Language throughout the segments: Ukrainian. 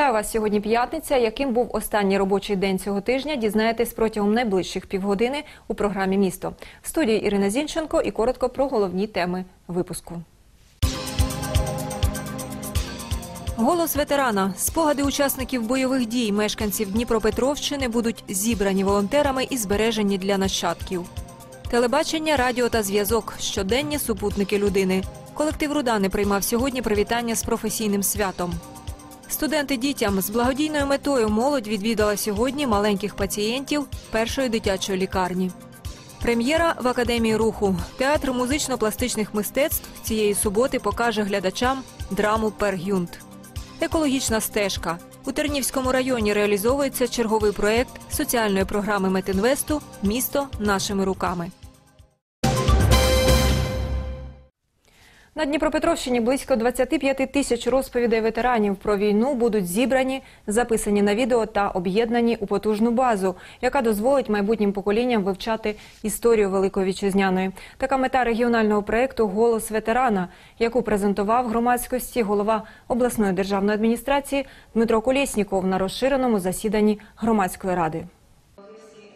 Вітаю вас сьогодні. П'ятниця. Яким був останній робочий день цього тижня? Дізнаєтесь протягом найближчих півгодини у програмі Місто в студії Ірина Зінченко і коротко про головні теми випуску. Голос ветерана. Спогади учасників бойових дій мешканців Дніпропетровщини будуть зібрані волонтерами і збережені для нащадків. Телебачення, радіо та зв'язок щоденні супутники людини. Колектив Рудани приймав сьогодні привітання з професійним святом. Студенти дітям з благодійною метою молодь відвідала сьогодні маленьких пацієнтів першої дитячої лікарні. Прем'єра в академії руху. Театр музично-пластичних мистецтв цієї суботи покаже глядачам драму Пергюнт. Екологічна стежка. У Тернівському районі реалізовується черговий проєкт соціальної програми Метинвесту Місто нашими руками. На Дніпропетровщині близько 25 тисяч розповідей ветеранів про війну будуть зібрані, записані на відео та об'єднані у потужну базу, яка дозволить майбутнім поколінням вивчати історію Великої Вітчизняної. Така мета регіонального проєкту Голос ветерана, яку презентував громадськості голова обласної державної адміністрації Дмитро Колєсніков на розширеному засіданні громадської ради.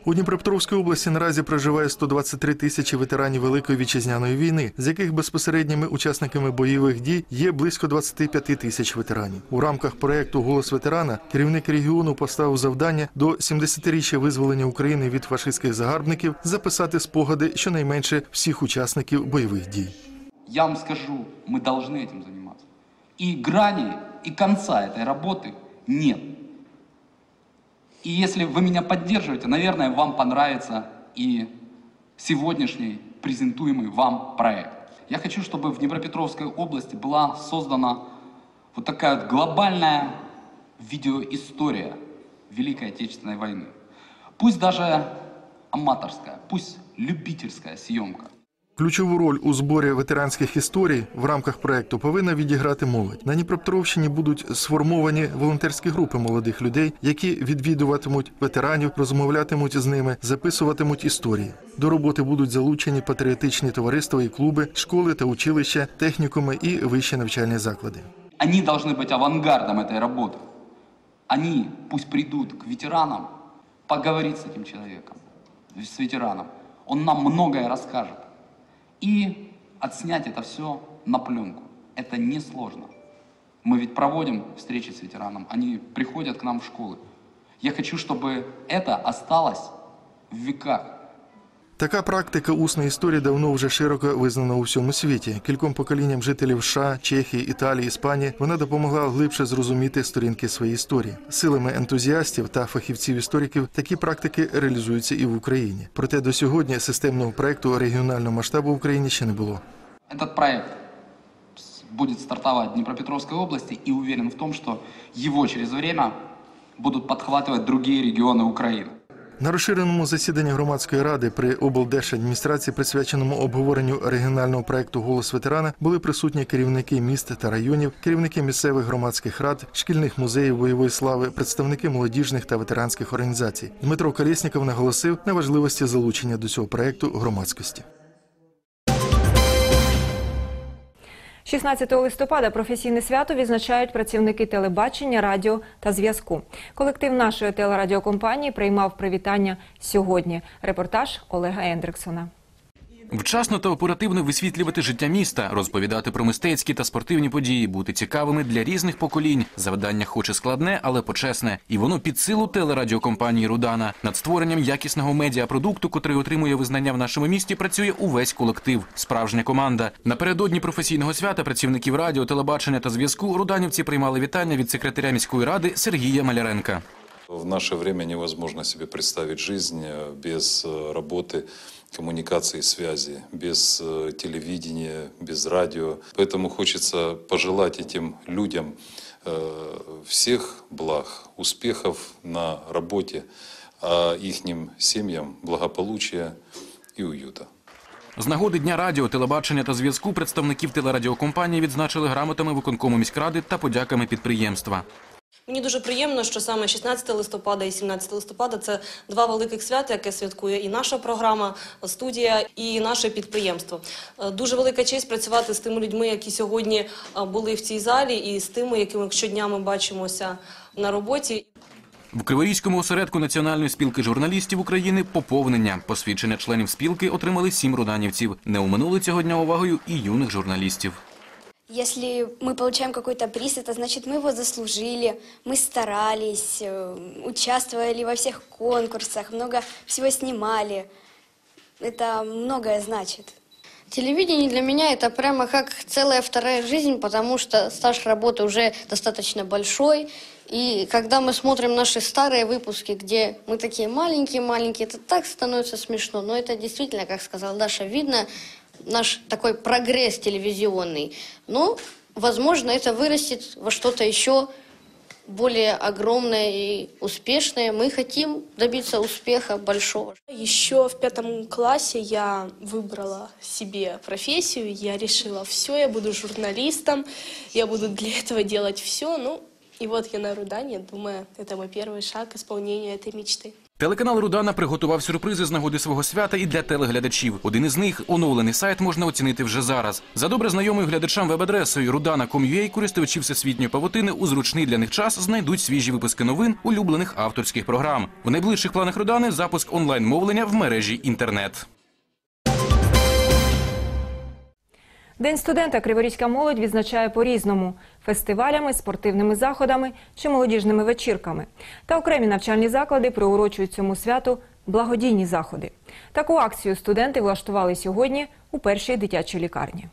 У Дніпропетровській області наразі проживає 123 тисячі ветеранів Великої вітчизняної війни, з яких безпосередніми учасниками бойових дій є близько 25 тисяч ветеранів. У рамках проєкту Голос ветерана керівник регіону поставив завдання до 70-річчя визволення України від фашистських загарбників записати спогади щонайменше всіх учасників бойових дій. Я вам скажу, мы должны этим заниматься. И грани, и конца этой работы нет. И если вы меня поддерживаете, наверное, вам понравится и сегодняшний презентуемый вам проект. Я хочу, чтобы в Днепропетровской области была создана вот такая вот глобальная видеоистория Великой Отечественной войны. Пусть даже аматорская, пусть любительская съемка. Ключову роль у зборі ветеранських історій в рамках проекту повинна відіграти молодь. На Дніпропетровщині будуть сформовані волонтерські групи молодих людей, які відвідуватимуть ветеранів, розмовлятимуть з ними, записуватимуть історії. До роботи будуть залучені патріотичні товариства і клуби, школи та училища, технікуми і вищі навчальні заклади. Они должны быть авангардом этой работы. Они пусть придут к ветеранам, поговорить с этим человеком, с ветераном. Он нам многое расскажет. И отснять это все на пленку. Это несложно. Мы ведь проводим встречи с ветераном, они приходят к нам в школы. Я хочу, чтобы это осталось в веках. Така практика усної історії давно вже широко визнана у всьому світі. Кільком поколінням жителів США, Чехії, Італії, Іспанії вона допомогла глибше зрозуміти сторінки своєї історії. Силами ентузіастів та фахівців-істориків такі практики реалізуються і в Україні. Проте до сьогодні системного проекту регіонального масштабу в Україні ще не було. Этот проект с- будет стартовать в Днепропетровской области и уверен в том, что его через время будут подхватывать другие регионы Украины. На розширеному засіданні громадської ради при облдержадміністрації, присвяченому обговоренню регіонального проекту Голос ветерана, були присутні керівники міст та районів, керівники місцевих громадських рад, шкільних музеїв бойової слави, представники молодіжних та ветеранських організацій. Дмитро Колєсніков наголосив на важливості залучення до цього проекту громадськості. 16 листопада професійне свято відзначають працівники телебачення, радіо та зв'язку. Колектив нашої телерадіокомпанії приймав привітання сьогодні. Репортаж Олега Ендриксона. Вчасно та оперативно висвітлювати життя міста, розповідати про мистецькі та спортивні події, бути цікавими для різних поколінь. Завдання хоч і складне, але почесне. І воно під силу телерадіокомпанії Рудана. Над створенням якісного медіапродукту, котрий отримує визнання в нашому місті, працює увесь колектив. Справжня команда. Напередодні професійного свята працівників радіо, телебачення та зв'язку руданівці приймали вітання від секретаря міської ради Сергія Маляренка. В наше время невозможно себе представить жизнь э, без э, работы, коммуникации, связи, без э, телевидения, без радио. Поэтому хочется пожелать этим людям э, всех благ, успехов на работе, а ихним семьям благополучия и уюта. З нагоди Дня радіо, телебачення та зв'язку представників телерадіокомпанії відзначили грамотами виконкому міськради та подяками підприємства. Мені дуже приємно, що саме 16 листопада і 17 листопада це два великих свята, яке святкує і наша програма, студія, і наше підприємство. Е, Дуже велика честь працювати з тими людьми, які сьогодні е, були в цій залі, і з тими, якими щодня ми бачимося на роботі. В Криворізькому осередку Національної спілки журналістів України поповнення. Посвідчення членів спілки отримали сім руданівців. Не оминули цього дня увагою і юних журналістів. Если мы получаем какой-то приз, это значит, мы его заслужили, мы старались, э, участвовали во всех конкурсах, много всего снимали. Это многое значит. Телевидение для меня это прямо как целая вторая жизнь, потому что стаж работы уже достаточно большой. И когда мы смотрим наши старые выпуски, где мы такие маленькие-маленькие, это так становится смешно. Но это действительно, как сказала Даша, видно наш такой прогресс телевизионный. Но, возможно, это вырастет во что-то еще более огромное и успешное. Мы хотим добиться успеха большого. Еще в пятом классе я выбрала себе профессию, я решила, все, я буду журналистом, я буду для этого делать все. Ну, и вот я на Рудане, думаю, это мой первый шаг к исполнению этой мечты. Телеканал Рудана приготував сюрпризи з нагоди свого свята і для телеглядачів. Один із них оновлений сайт можна оцінити вже зараз. За добре знайомою глядачам веб-адресою rudana.com.ua користувачі всесвітньої павутини у зручний для них час знайдуть свіжі випуски новин улюблених авторських програм. В найближчих планах Рудани запуск онлайн-мовлення в мережі інтернет. День студента Криворізька молодь відзначає по-різному фестивалями, спортивними заходами чи молодіжними вечірками. Та окремі навчальні заклади приурочують цьому святу благодійні заходи. Таку акцію студенти влаштували сьогодні у першій дитячій лікарні.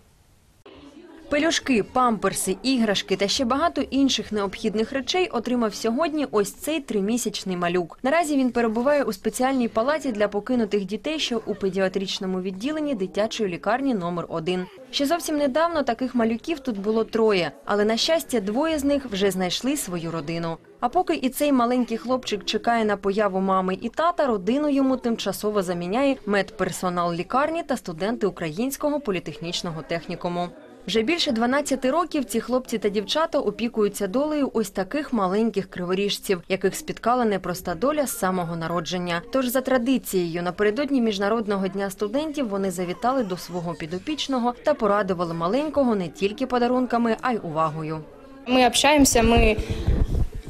Пелюшки, памперси, іграшки та ще багато інших необхідних речей отримав сьогодні ось цей тримісячний малюк. Наразі він перебуває у спеціальній палаті для покинутих дітей, що у педіатричному відділенні дитячої лікарні номер 1 Ще зовсім недавно таких малюків тут було троє, але на щастя, двоє з них вже знайшли свою родину. А поки і цей маленький хлопчик чекає на появу мами і тата, родину йому тимчасово заміняє медперсонал лікарні та студенти Українського політехнічного технікуму. Вже більше 12 років ці хлопці та дівчата опікуються долею ось таких маленьких криворіжців, яких спіткала непроста доля з самого народження. Тож за традицією напередодні міжнародного дня студентів вони завітали до свого підопічного та порадували маленького не тільки подарунками, а й увагою. Мы общаемся, мы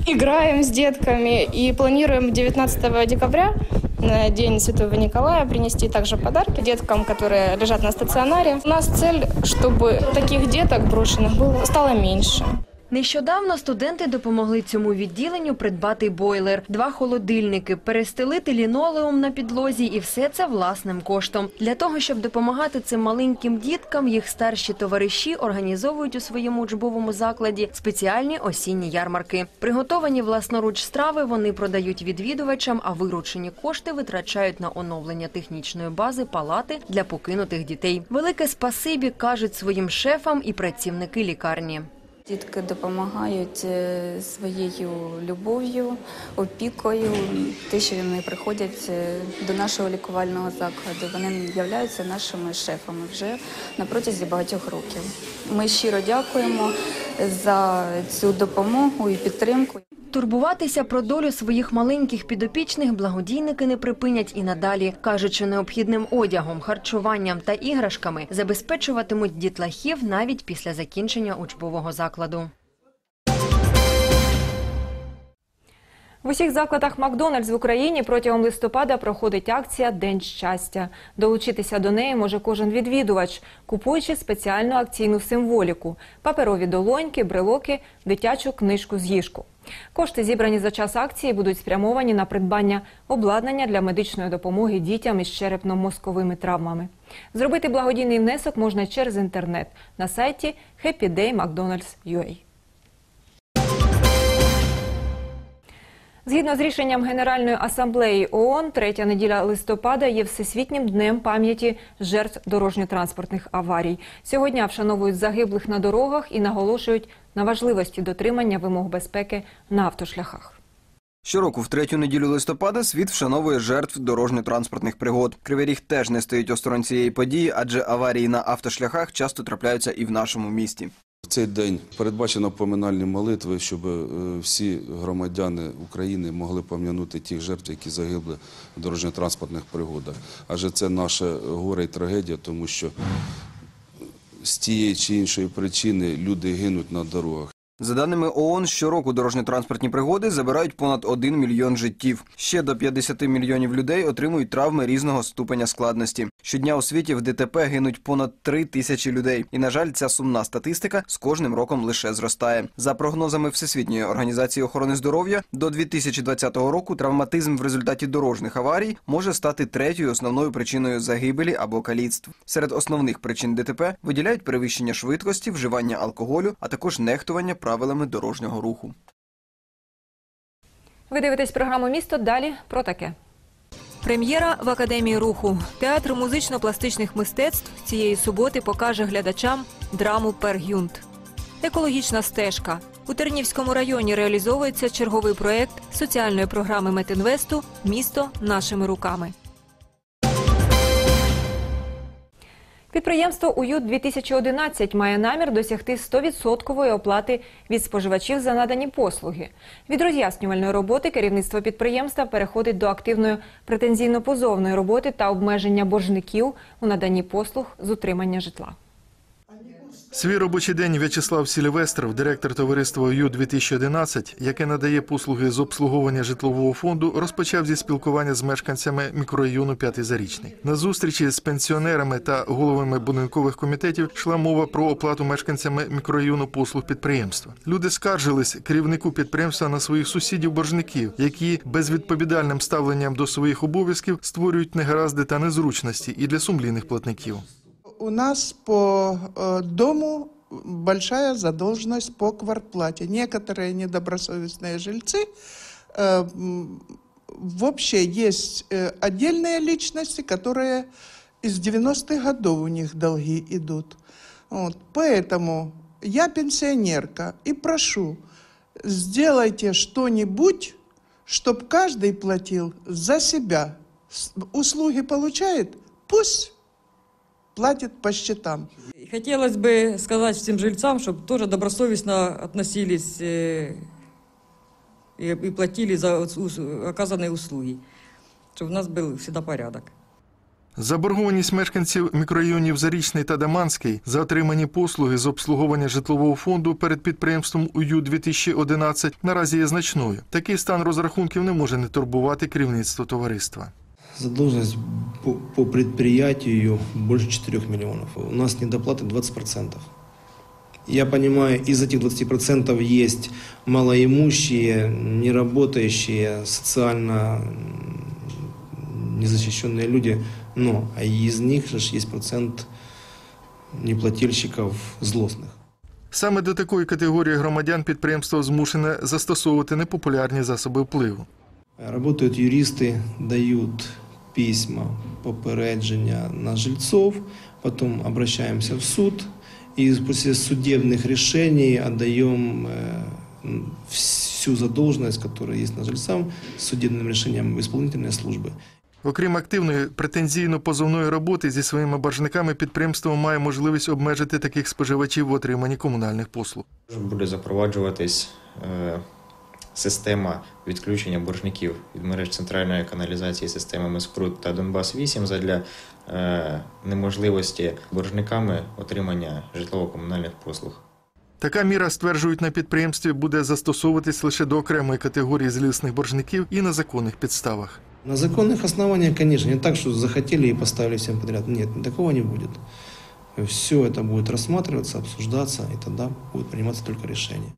играем с детками и планируем 19 декабря на День Святого Николая принести также подарки деткам, которые лежат на стационаре. У нас цель, чтобы таких деток брошенных было, стало меньше. Нещодавно студенти допомогли цьому відділенню придбати бойлер, два холодильники, перестелити лінолеум на підлозі і все це власним коштом. Для того, щоб допомагати цим маленьким діткам, їх старші товариші організовують у своєму учбовому закладі спеціальні осінні ярмарки. Приготовані власноруч страви вони продають відвідувачам, а виручені кошти витрачають на оновлення технічної бази палати для покинутих дітей. Велике спасибі кажуть своїм шефам і працівники лікарні. Дітки допомагають е, своєю любов'ю, опікою. Те, що вони приходять е, до нашого лікувального закладу, вони являються нашими шефами вже на протязі багатьох років. Ми щиро дякуємо за цю допомогу і підтримку. Турбуватися про долю своїх маленьких підопічних благодійники не припинять і надалі. Кажуть, що необхідним одягом, харчуванням та іграшками забезпечуватимуть дітлахів навіть після закінчення учбового закладу. В усіх закладах Макдональдс в Україні протягом листопада проходить акція День щастя. Долучитися до неї може кожен відвідувач, купуючи спеціальну акційну символіку: паперові долоньки, брелоки, дитячу книжку з їжку. Кошти, зібрані за час акції, будуть спрямовані на придбання обладнання для медичної допомоги дітям із черепно-мозковими травмами. Зробити благодійний внесок можна через інтернет на сайті Happy Згідно з рішенням Генеральної асамблеї ООН, третя неділя листопада є всесвітнім днем пам'яті жертв дорожньо-транспортних аварій. Сьогодні вшановують загиблих на дорогах і наголошують на важливості дотримання вимог безпеки на автошляхах. Щороку в третю неділю листопада світ вшановує жертв дорожньо-транспортних пригод. Кривий Ріг теж не стоїть осторонь цієї події, адже аварії на автошляхах часто трапляються і в нашому місті. Цей день передбачено поминальні молитви, щоб е, всі громадяни України могли пам'янути тих жертв, які загибли в дорожньо-транспортних пригодах. Адже це наше горе і трагедія, тому що з тієї чи іншої причини люди гинуть на дорогах. За даними ООН, щороку дорожньо-транспортні пригоди забирають понад 1 мільйон життів. Ще до 50 мільйонів людей отримують травми різного ступеня складності. Щодня у світі в ДТП гинуть понад 3 тисячі людей. І, на жаль, ця сумна статистика з кожним роком лише зростає. За прогнозами Всесвітньої організації охорони здоров'я, до 2020 року травматизм в результаті дорожніх аварій може стати третьою основною причиною загибелі або каліцтв. Серед основних причин ДТП виділяють перевищення швидкості, вживання алкоголю, а також нехтування правилами дорожнього руху. Ви дивитесь програму Місто. Далі про таке. Прем'єра в Академії руху. Театр музично-пластичних мистецтв цієї суботи покаже глядачам драму Пергюнт. Екологічна стежка. У Тернівському районі реалізовується черговий проєкт соціальної програми Метінвесту Місто нашими руками. Підприємство «Уют 2011 має намір досягти 100% оплати від споживачів за надані послуги. Від роз'яснювальної роботи керівництво підприємства переходить до активної претензійно-позовної роботи та обмеження боржників у наданні послуг з утримання житла. Свій робочий день В'ячеслав Сільвестров, директор товариства ю 2011 яке надає послуги з обслуговування житлового фонду, розпочав зі спілкування з мешканцями мікрорайону П'ятий Зарічний. На зустрічі з пенсіонерами та головами будинкових комітетів йшла мова про оплату мешканцями мікрорайону послуг підприємства. Люди скаржились керівнику підприємства на своїх сусідів-боржників, які безвідповідальним ставленням до своїх обов'язків створюють негаразди та незручності і для сумлінних платників. У нас по э, дому большая задолженность по квартплате. Некоторые недобросовестные жильцы, э, вообще есть э, отдельные личности, которые из 90-х годов у них долги идут. Вот. Поэтому я пенсионерка и прошу, сделайте что-нибудь, чтобы каждый платил за себя. Услуги получает, пусть платит по счетам. Хотелось бы сказать всем жильцам, чтобы тоже добросовестно относились э, и, и платили за ус- ус- оказанные услуги, чтобы у нас был всегда порядок. Заборгованість мешканців мікрорайонів Зарічний та Даманський за отримані послуги з обслуговування житлового фонду перед підприємством УЮ 2011 наразі є значною. Такий стан розрахунків не може не турбувати керівництво товариства. Задолженность по, по предприятию больше 4 миллионов. У нас недоплаты 20%. Я понимаю, из этих 20% есть малоимущие, неработающие, социально м, незащищенные люди, но а из них же ж есть процент неплательщиков злостных. Саме до такої категорії громадян підприємство змушене застосовувати непопулярні засоби впливу. Работают юристы, дают письма, попередження на жильцов, потом обращаемся в суд и после судебных решений отдаем э, м, всю задолженность, которая есть на жильцам, с судебным решением в исполнительные службы. Окрім активної претензійно-позовної роботи зі своїми боржниками, підприємство має можливість обмежити таких споживачів в отриманні комунальних послуг. Буде запроваджуватись е, система відключення боржників від мереж центральної каналізації системами Скрут та Донбас-8 задля е, неможливості боржниками отримання житлово-комунальних послуг. Така міра, стверджують на підприємстві, буде застосовуватись лише до окремої категорії злісних боржників і на законних підставах. На законных основаниях, конечно, не так, что захотели и поставили всем подряд. Нет, такого не будет. Все это будет рассматриваться, обсуждаться, и тогда будет приниматься только решение.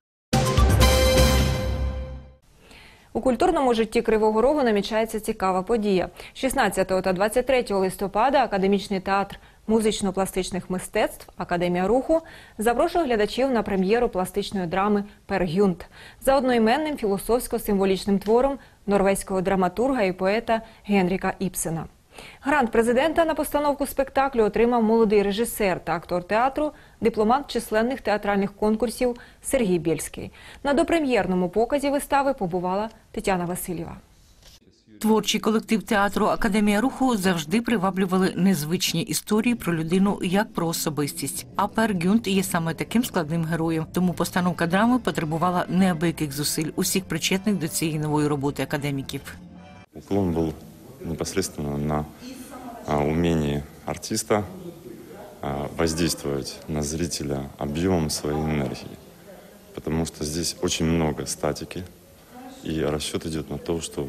У культурному житті Кривого Рогу намічається цікава подія. 16 та 23 листопада академічний театр музично-пластичних мистецтв Академія руху запрошує глядачів на прем'єру пластичної драми Пергюнт за одноіменним філософсько-символічним твором норвезького драматурга і поета Генріка Іпсена. Грант президента на постановку спектаклю отримав молодий режисер та актор театру, дипломант численних театральних конкурсів Сергій Бєльський. На допрем'єрному показі вистави побувала Тетяна Васильєва. Творчий колектив театру Академія руху завжди приваблювали незвичні історії про людину як про особистість. А Пер Гюнт є саме таким складним героєм. Тому постановка драми потребувала неабияких зусиль усіх причетних до цієї нової роботи академіків. Уклон был непосредственно на а, умении артиста а, воздействовать на зрителя объемом своей энергии. потому что здесь очень много статики, и расчет идет на то, что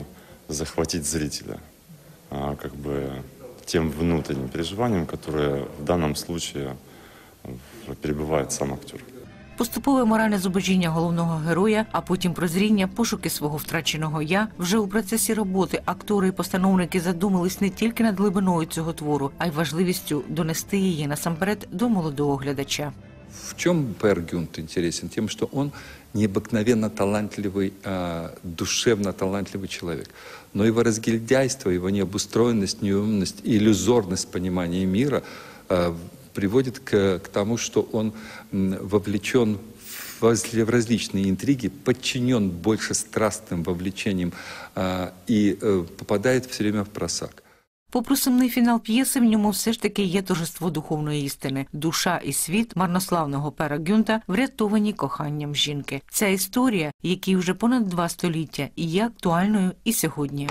захватить зрителя а, как бы тем внутренним переживанием, которое в данном случае перебывает сам актер. Поступове моральне зубожіння головного героя, а потім прозріння, пошуки свого втраченого я. Вже у процесі роботи актори і постановники задумались не тільки над глибиною цього твору, а й важливістю донести її насамперед до молодого глядача. В чем Пер Гюнт интересен? Тем, что он необыкновенно талантливый, а, душевно талантливый человек. Но его разгильдяйство, его необустроенность, неумность и иллюзорность понимания мира а, приводит к, к тому, что он м, вовлечен в воз- в различные интриги, подчинен больше страстным вовлечением а, и э, попадает все время в просак. Попри сумний фінал п'єси, в ньому все ж таки є торжество духовної істини. Душа і світ марнославного пера Гюнта врятовані коханням жінки. Ця історія, якій вже понад два століття, і є актуальною і сьогодні.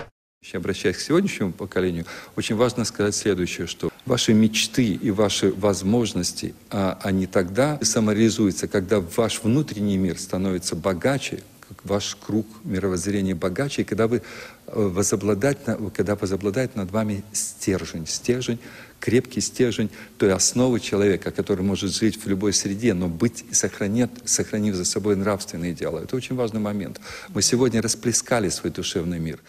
Обращаясь к сегодняшнему поколению, очень важно сказать следующее, что ваши мечты и ваши возможности, а, они тогда самореализуются, когда ваш внутренний мир становится богаче, ваш круг мировоззрения богаче, и когда вы э, возобладать, когда возобладает над вами стержень, стержень, крепкий стержень той основы человека, который может жить в любой среде, но быть и сохранить, сохранив за собой нравственные идеалы. Это очень важный момент. Мы сегодня расплескали свой душевный мир.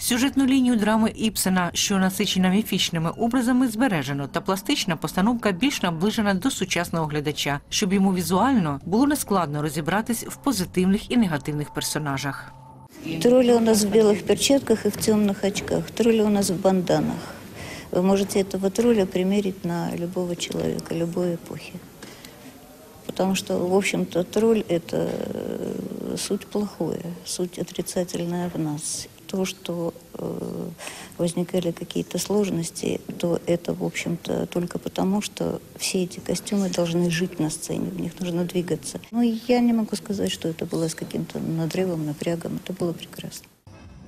Сюжетну лінію драми Іпсена, що насичена міфічними образами, збережено, та пластична постановка більш наближена до сучасного глядача, щоб йому візуально було нескладно розібратись в позитивних і негативних персонажах. Тролли у нас в белых перчатках и в темных очках. Тролли у нас в банданах. Вы можете этого тролля примерить на любого человека, любой эпохи. Потому что, в общем-то, тролль – это э, суть плохое, суть отрицательная в нас. То, что э, возникали какие-то сложности, то это, в общем-то, только потому, что все эти костюмы должны жить на сцене, в них нужно двигаться. Но я не могу сказать, что это было с каким-то надрывом, напрягом. Это было прекрасно.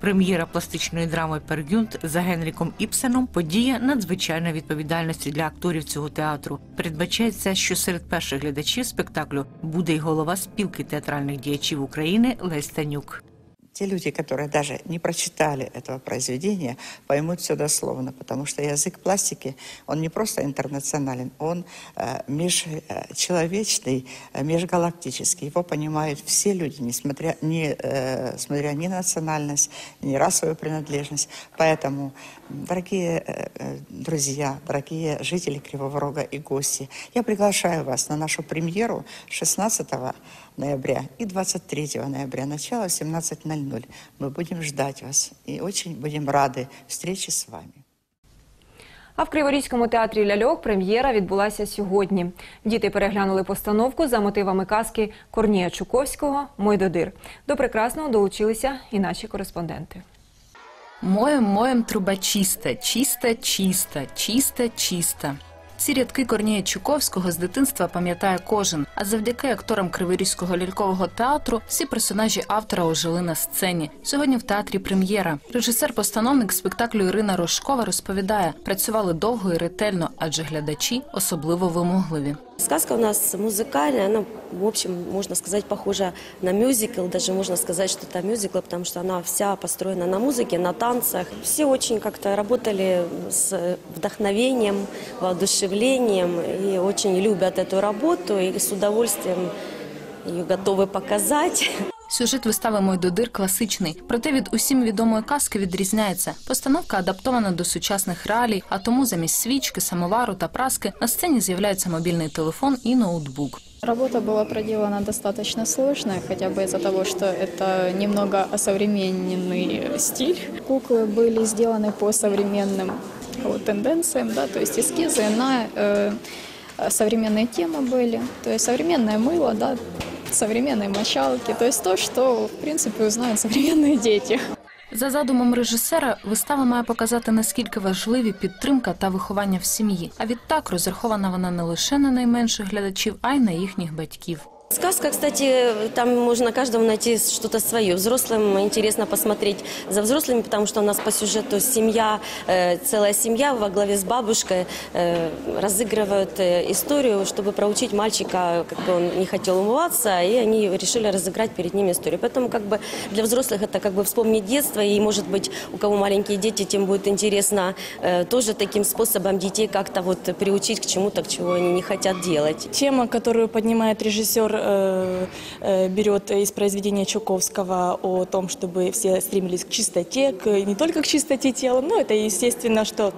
Прем'єра пластичної драми Пергюнт за Генріком Іпсеном подія надзвичайної відповідальності для акторів цього театру. Передбачається, що серед перших глядачів спектаклю буде й голова спілки театральних діячів України Лесь Танюк. Те люди, которые даже не прочитали этого произведения, поймут все дословно, потому что язык пластики, он не просто интернационален, он э, межчеловечный, э, межгалактический. Его понимают все люди, несмотря, не, э, смотря ни на национальность, ни расовую принадлежность. Поэтому, дорогие э, э, друзья, дорогие жители Кривого Рога и гости, я приглашаю вас на нашу премьеру 16 ноября и 23 ноября, начало в 17.00. Мы будем ждать вас и очень будем рады встрече с вами. А в Криворізькому театрі ляльок прем'єра відбулася сьогодні. Діти переглянули постановку за мотивами казки Корнія Чуковського Мойдодир. До прекрасного долучилися і наші кореспонденти. Моєм, моєм труба чиста, чиста, чиста, чиста, чиста. Ці рядки Корнія Чуковського з дитинства пам'ятає кожен. А завдяки акторам Криворізького лялькового театру всі персонажі автора ожили на сцені. Сьогодні в театрі прем'єра. Режисер-постановник спектаклю Ірина Рожкова розповідає, працювали довго і ретельно, адже глядачі особливо вимогливі. Сказка у нас музыкальная, она, в общем, можно сказать, похожа на мюзикл, даже можно сказать, что это мюзикл, потому что она вся построена на музыке, на танцах. Все очень как-то работали с вдохновением, воодушевлением и очень любят эту работу и с удовольствием ее готовы показать. Сюжет вистави Мойдодир класичний, проте від усім відомої казки відрізняється. Постановка адаптована до сучасних реалій, а тому замість свічки, самовару та праски на сцені з'являється мобільний телефон і ноутбук. Работа была проделана достаточно сложная, хотя бы из-за того, что это немного осовремененный стиль. Куклы были сделаны по современным вот, тенденциям, да, то есть эскизы на э, современные темы были, то есть современное мыло, да, современные мочалки, то есть то, что, в принципе, узнают современные дети. За задумом режисера, вистава має показати наскільки важливі підтримка та виховання в сім'ї. А відтак розрахована вона не лише на найменших глядачів, а й на їхніх батьків. Сказка, кстати, там можно каждому найти что-то свое. Взрослым интересно посмотреть за взрослыми, потому что у нас по сюжету семья, э, целая семья во главе с бабушкой э, разыгрывают э, историю, чтобы проучить мальчика, как бы он не хотел умываться, и они решили разыграть перед ним историю. Поэтому как бы для взрослых это как бы вспомнить детство, и может быть у кого маленькие дети, тем будет интересно тоже таким способом детей как-то вот приучить к чему-то, к чему они не хотят делать. Тема, которую поднимает режиссер, э, э, берет из произведения Чуковского о том, чтобы все стремились к чистоте, к, не только к чистоте тела, но это естественно, что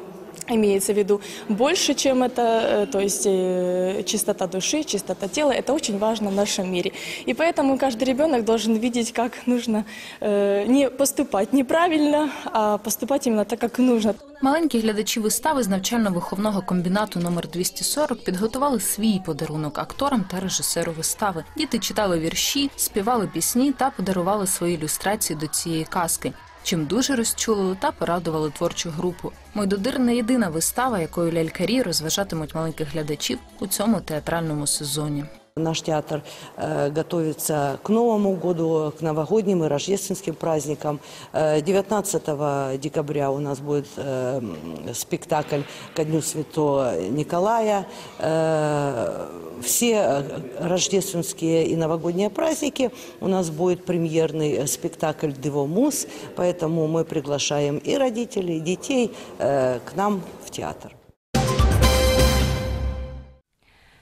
имеется в виду больше, чем это, э, то есть э, чистота души, чистота тела, это очень важно в нашем мире. И поэтому каждый ребенок должен видеть, как нужно э, не поступать неправильно, а поступать именно так, как нужно. Маленькі глядачі вистави з навчально-виховного комбінату номер 240 підготували свій подарунок акторам та режисеру вистави. Діти читали вірші, співали пісні та подарували свої ілюстрації до цієї казки. Чим дуже розчулили та порадували творчу групу. Мойдодир не єдина вистава, якою лялькарі розважатимуть маленьких глядачів у цьому театральному сезоні. Наш театр э, готовится к Новому году, к новогодним и рождественским праздникам. Э, 19 декабря у нас будет э, спектакль ко Дню Святого Николая. Э, все э, рождественские и новогодние праздники у нас будет премьерный э, спектакль «Девомус», поэтому мы приглашаем и родителей, и детей э, к нам в театр.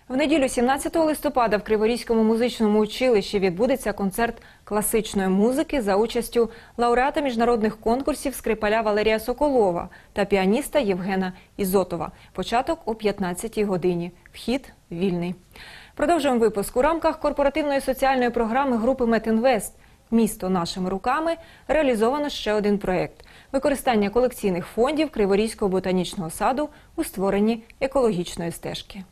В неділю 17 листопада в Криворізькому музичному училищі відбудеться концерт класичної музики за участю лауреата міжнародних конкурсів скрипаля Валерія Соколова та піаніста Євгена Ізотова. Початок о 15 годині. Вхід вільний. Продовжуємо випуск. У рамках корпоративної соціальної програми групи Метінвест Місто нашими руками реалізовано ще один проєкт використання колекційних фондів Криворізького ботанічного саду у створенні екологічної стежки.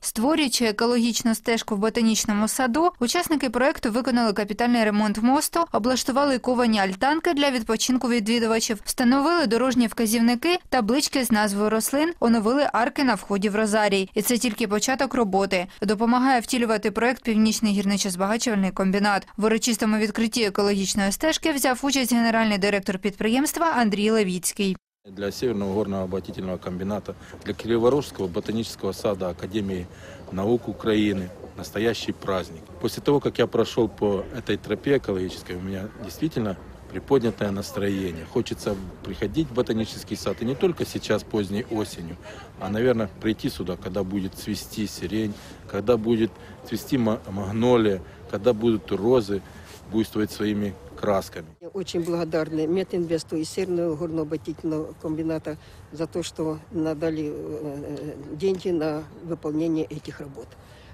Створюючи екологічну стежку в ботанічному саду, учасники проекту виконали капітальний ремонт мосту, облаштували ковані альтанки для відпочинку відвідувачів, встановили дорожні вказівники, таблички з назвою рослин, оновили арки на вході в розарій. І це тільки початок роботи. Допомагає втілювати проект Північний гірничо-збагачувальний комбінат. В урочистому відкритті екологічної стежки взяв участь генеральний директор підприємства Андрій Левіцький. Для Северного горного обогатительного комбината, для Криворожского ботанического сада Академии наук Украины. Настоящий праздник. После того, как я прошел по этой тропе экологической, у меня действительно приподнятое настроение. Хочется приходить в ботанический сад, и не только сейчас, поздней осенью, а, наверное, прийти сюда, когда будет цвести сирень, когда будет цвести ма- магнолия, когда будут розы буйствовать своими красками. Очень благодарны Метинвесту и Северного горно-обогатительного комбината за то, что надали э, деньги на выполнение этих работ.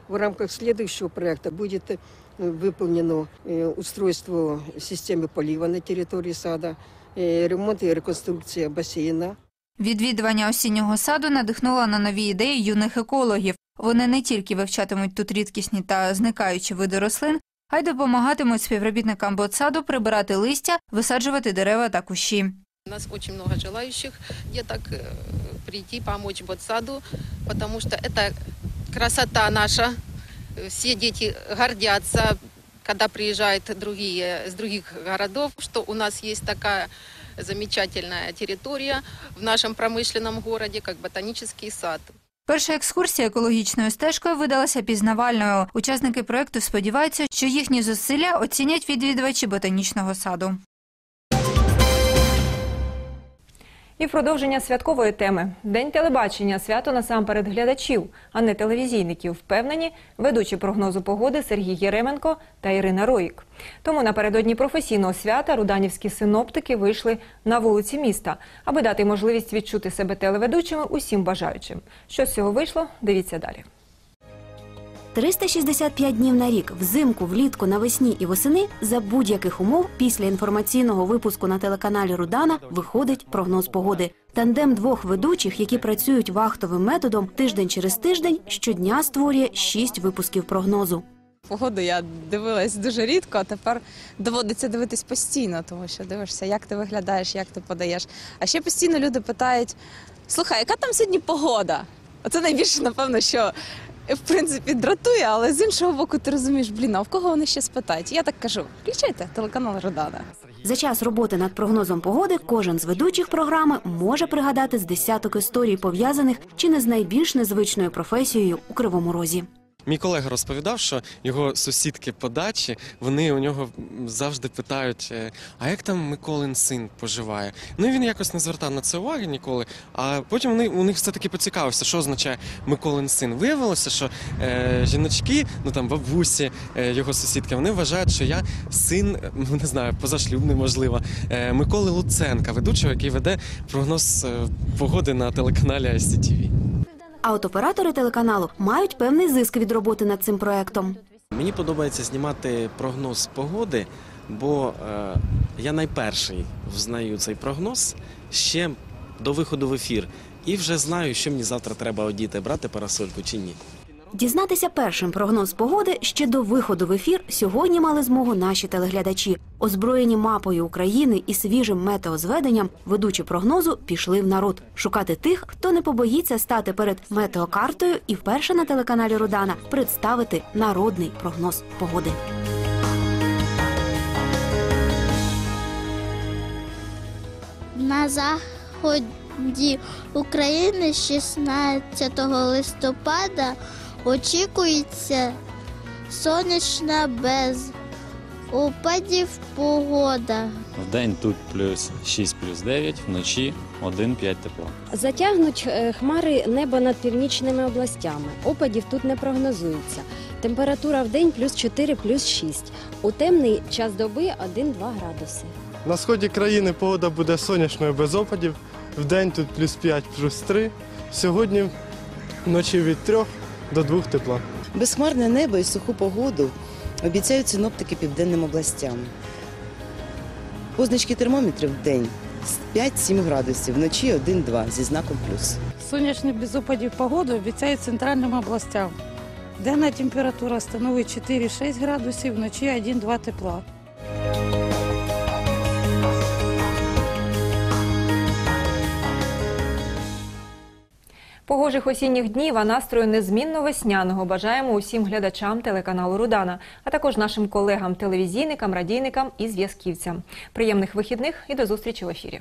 В рамках следующего проекта будет э, выполнено э, устройство системы полива на территории сада, э, ремонт и реконструкция бассейна. Відвідування осіннього саду надихнуло на нові ідеї юних екологів. Вони не тільки вивчатимуть тут рідкісні та зникаючі види рослин, а й допомагатимуть співробітникам ботсаду прибирати листя, висаджувати дерева та кущі. У нас очень много желающих деток э, прийти помочь ботсаду, потому что это красота наша. Э, Все дети гордятся, когда приезжают другие с других городов, что у нас есть такая замечательная территория в нашем промышленном городе, как ботанический сад. Перша екскурсія екологічною стежкою видалася пізнавальною. Учасники проекту сподіваються, що їхні зусилля оцінять відвідувачі ботанічного саду. І в продовження святкової теми День телебачення свято насамперед глядачів, а не телевізійників. Впевнені ведучі прогнозу погоди Сергій Єременко та Ірина Роїк. Тому напередодні професійного свята руданівські синоптики вийшли на вулиці міста, аби дати можливість відчути себе телеведучими усім бажаючим. Що з цього вийшло? Дивіться далі. 365 днів на рік, взимку, влітку, навесні і восени за будь-яких умов після інформаційного випуску на телеканалі Рудана виходить прогноз погоди. Тандем двох ведучих, які працюють вахтовим методом тиждень через тиждень, щодня створює шість випусків прогнозу. Погоду я дивилась дуже рідко, а тепер доводиться дивитись постійно, тому що дивишся, як ти виглядаєш, як ти подаєш. А ще постійно люди питають: слухай, яка там сьогодні погода? Оце найбільше, напевно, що в принципі дратує, але з іншого боку, ти розумієш, блін, а в кого вони ще спитають? Я так кажу: включайте телеканал Родана. За час роботи над прогнозом погоди кожен з ведучих програми може пригадати з десяток історій, пов'язаних чи не з найбільш незвичною професією у Кривому Розі. Мій колега розповідав, що його сусідки по дачі, вони у нього завжди питають, е, а як там Миколин син поживає? Ну і він якось не звертав на це уваги ніколи. А потім вони, у них все-таки поцікавився, що означає Миколин син. Виявилося, що е, жіночки, ну там бабусі, е, його сусідки, вони вважають, що я син, ну не знаю, позашлюбний, можливо, е, Миколи Луценка, ведучого, який веде прогноз е, погоди на телеканалі ICTV. А от оператори телеканалу мають певний зиск від роботи над цим проектом. Мені подобається знімати прогноз погоди, бо е, я найперший взнаю цей прогноз ще до виходу в ефір і вже знаю, що мені завтра треба одіти, брати парасольку чи ні. Дізнатися першим прогноз погоди ще до виходу в ефір сьогодні мали змогу наші телеглядачі. Озброєні мапою України і свіжим метеозведенням, ведучі прогнозу пішли в народ шукати тих, хто не побоїться стати перед метеокартою і вперше на телеканалі Родана представити народний прогноз погоди. На заході України 16 листопада очікується сонячна без опадів погода. В день тут плюс 6, плюс 9, вночі 1-5 тепла. Затягнуть е, хмари небо над північними областями. Опадів тут не прогнозується. Температура в день плюс 4, плюс 6. У темний час доби 1-2 градуси. На сході країни погода буде сонячною без опадів. Вдень тут плюс 5, плюс 3. Сьогодні вночі від 3 до 2 тепла. Безхмарне небо і суху погоду обіцяють синоптики південним областям. Позначки термометрів в день 5-7 градусів, вночі 1-2 зі знаком плюс. Сонячний без опадів погоду обіцяють центральним областям. Денна температура становить 4-6 градусів, вночі 1-2 тепла. Погожих осінніх днів, а настрою незмінно весняного бажаємо усім глядачам телеканалу Рудана, а також нашим колегам, телевізійникам, радійникам і зв'язківцям. Приємних вихідних і до зустрічі в ефірі.